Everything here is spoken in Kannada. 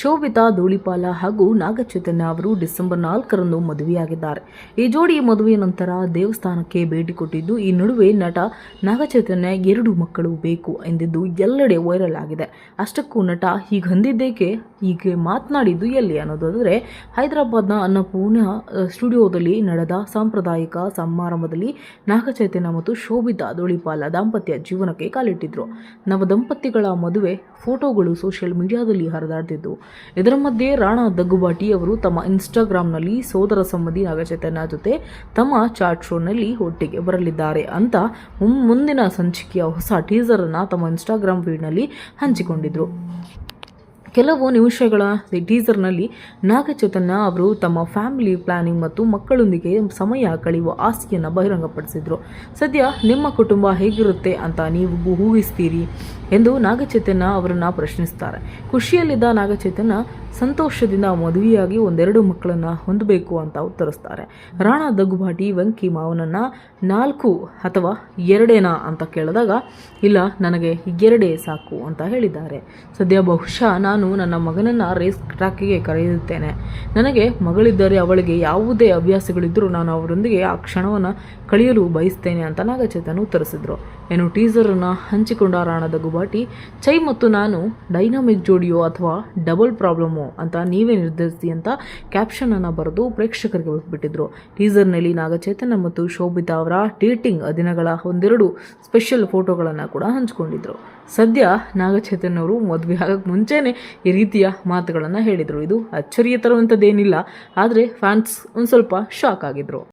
ಶೋಭಿತಾ ಧೂಳಿಪಾಲ ಹಾಗೂ ನಾಗಚೈತನ್ಯ ಅವರು ಡಿಸೆಂಬರ್ ನಾಲ್ಕರಂದು ಮದುವೆಯಾಗಿದ್ದಾರೆ. ಈ ಜೋಡಿ ಮದುವೆಯ ನಂತರ ದೇವಸ್ಥಾನಕ್ಕೆ ಭೇಟಿ ಕೊಟ್ಟಿದ್ದು, ಈ ನಡುವೆ ನಟ ನಾಗಚೈತನ್ಯ ಎರಡು ಮಕ್ಕಳು ಬೇಕು ಎಂದಿದ್ದು ಎಲ್ಲೆಡೆ ವೈರಲ್ ಆಗಿದೆ. ಅಷ್ಟಕ್ಕೂ ನಟ ಹೀಗೆ ಹೊಂದಿದ್ದೇಕೆ ಹೀಗೆ ಮಾತನಾಡಿದ್ದು ಎಲ್ಲಿ ಅನ್ನೋದಾದರೆ, ಹೈದರಾಬಾದ್ನ ಅನ್ನಪೂರ್ಣ ಸ್ಟುಡಿಯೋದಲ್ಲಿ ನಡೆದ ಸಾಂಪ್ರದಾಯಿಕ ಸಮಾರಂಭದಲ್ಲಿ ನಾಗಚೈತನ್ಯ ಮತ್ತು ಶೋಭಿತಾ ಧೂಳಿಪಾಲ ದಾಂಪತ್ಯ ಜೀವನಕ್ಕೆ ಕಾಲಿಟ್ಟಿದ್ರು. ನವದಂಪತಿಗಳ ಮದುವೆ ಫೋಟೋಗಳು ಸೋಷಿಯಲ್ ಮೀಡಿಯಾದಲ್ಲಿ ಹರಿದಾಡ್ತಿದ್ದು ಇದರ ಮಧ್ಯೆ ರಾಣಾ ದಗ್ಗುಬಾಟಿ ಅವರು ತಮ್ಮ ಇನ್ಸ್ಟಾಗ್ರಾಂನಲ್ಲಿ ಸೋದರ ಸಂಬಂಧಿ ನಾಗಚೈತನ್ಯ ಜೊತೆ ತಮ್ಮ ಚಾಟ್ ಶೋನಲ್ಲಿ ಒಟ್ಟಿಗೆ ಬರಲಿದ್ದಾರೆ ಅಂತ ಮುಂದಿನ ಸಂಚಿಕೆಯ ಹೊಸ ಟೀಸರ್ ಅನ್ನ ತಮ್ಮ ಇನ್ಸ್ಟಾಗ್ರಾಮ್ ಫೀಡ್ನಲ್ಲಿ ಹಂಚಿಕೊಂಡಿದ್ರು. ಕೆಲವು ನಿಮಿಷಗಳ ಟೀಸರ್ನಲ್ಲಿ ನಾಗಚೈತನ್ಯ ಅವರು ತಮ್ಮ ಫ್ಯಾಮಿಲಿ ಪ್ಲಾನಿಂಗ್ ಮತ್ತು ಮಕ್ಕಳೊಂದಿಗೆ ಸಮಯ ಕಳೆಯುವ ಆಸೆಯನ್ನು ಬಹಿರಂಗಪಡಿಸಿದರು. ಸದ್ಯ ನಿಮ್ಮ ಕುಟುಂಬ ಹೇಗಿರುತ್ತೆ ಅಂತ ನೀವು ಊಹಿಸ್ತೀರಿ ಎಂದು ನಾಗಚೈತನ್ಯ ಅವರನ್ನು ಪ್ರಶ್ನಿಸ್ತಾರೆ. ಖುಷಿಯಲ್ಲಿದ್ದ ನಾಗಚೈತನ್ಯ ಸಂತೋಷದಿಂದ ಮದುವೆಯಾಗಿ ಒಂದೆರಡು ಮಕ್ಕಳನ್ನು ಹೊಂದಬೇಕು ಅಂತ ಉತ್ತರಿಸ್ತಾರೆ. ರಾಣಾ ದಗ್ಗುಬಾಟಿ ವೆಂಕಿ ಮಾವನನ್ನು ನಾಲ್ಕು ಅಥವಾ ಎರಡೇನಾ ಅಂತ ಕೇಳಿದಾಗ, ಇಲ್ಲ, ನನಗೆ ಎರಡೇ ಸಾಕು ಅಂತ ಹೇಳಿದ್ದಾರೆ. ಸದ್ಯ ಬಹುಶಃ ನಾನು ನನ್ನ ಮಗನನ್ನು ರೇಸ್ ಟ್ರ್ಯಾಕಿಗೆ ಕರೆಯುತ್ತೇನೆ ನನಗೆ ಮಗಳಿದ್ದರೆ ಅವಳಿಗೆ ಯಾವುದೇ ಅಭ್ಯಾಸಗಳಿದ್ದರೂ ನಾನು ಅವರೊಂದಿಗೆ ಆ ಕ್ಷಣವನ್ನು ಕಳೆಯಲು ಬಯಸ್ತೇನೆ ಅಂತ ನಾಗಚೇತನ್ ಉತ್ತರಿಸಿದರು. ಏನು ಟೀಸರನ್ನು ಹಂಚಿಕೊಂಡ ರಾಣದ ಗುಬಾಟಿ ಚೈ ಮತ್ತು ನಾನು ಡೈನಾಮಿಕ್ ಜೋಡಿಯೋ ಅಥವಾ ಡಬಲ್ ಪ್ರಾಬ್ಲಮೋ ಅಂತ ನೀವೇ ನಿರ್ಧರಿಸಿ ಅಂತ ಕ್ಯಾಪ್ಷನನ್ನು ಬರೆದು ಪ್ರೇಕ್ಷಕರಿಗೆ ಬಿಟ್ಟಿದ್ರು ಟೀಸರ್ನಲ್ಲಿ ನಾಗಚೇತನ ಮತ್ತು ಶೋಭಿತಾ ಅವರ ಡೇಟಿಂಗ್ ದಿನಗಳ ಒಂದೆರಡು ಸ್ಪೆಷಲ್ ಫೋಟೋಗಳನ್ನು ಕೂಡ ಹಂಚಿಕೊಂಡಿದ್ರು. ಸದ್ಯ ನಾಗಚೇತನ್ ಅವರು ಮದುವೆ ಆಗಕ್ಕೆ ಮುಂಚೆನೇ ಈ ರೀತಿಯ ಮಾತುಗಳನ್ನು ಹೇಳಿದರು. ಇದು ಅಚ್ಚರಿಯ ತರುವಂಥದ್ದೇನಿಲ್ಲ ಆದರೆ ಫ್ಯಾನ್ಸ್ ಒಂದು ಸ್ವಲ್ಪ ಶಾಕ್ ಆಗಿದ್ರು.